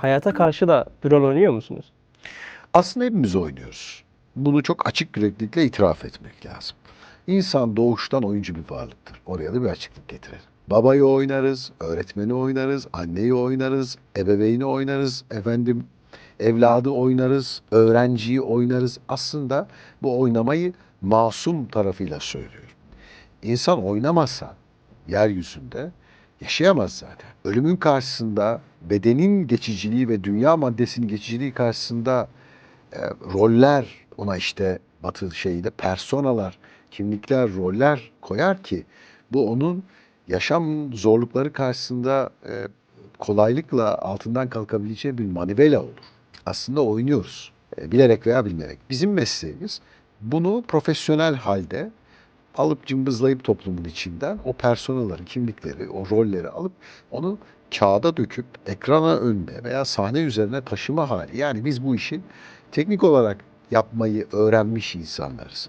Hayata karşı da bir rol oynuyor musunuz? Aslında hepimiz oynuyoruz. Bunu çok açık yüreklilikle itiraf etmek lazım. İnsan doğuştan oyuncu bir varlıktır. Oraya da bir açıklık getirelim. Babayı oynarız, öğretmeni oynarız, anneyi oynarız, ebeveyni oynarız, efendim evladı oynarız, öğrenciyi oynarız. Aslında bu oynamayı masum tarafıyla söylüyorum. İnsan oynamazsa yeryüzünde yaşayamaz zaten. Ölümün karşısında bedenin geçiciliği ve dünya maddesinin geçiciliği karşısında e, roller ona işte batı şeyinde personalar, kimlikler, roller koyar ki bu onun yaşam zorlukları karşısında e, kolaylıkla altından kalkabileceği bir manivela olur. Aslında oynuyoruz. E, bilerek veya bilmeyerek. Bizim mesleğimiz bunu profesyonel halde alıp cımbızlayıp toplumun içinden o personaları, kimlikleri, o rolleri alıp onu kağıda döküp ekrana önüne veya sahne üzerine taşıma hali. Yani biz bu işi teknik olarak yapmayı öğrenmiş insanlarız.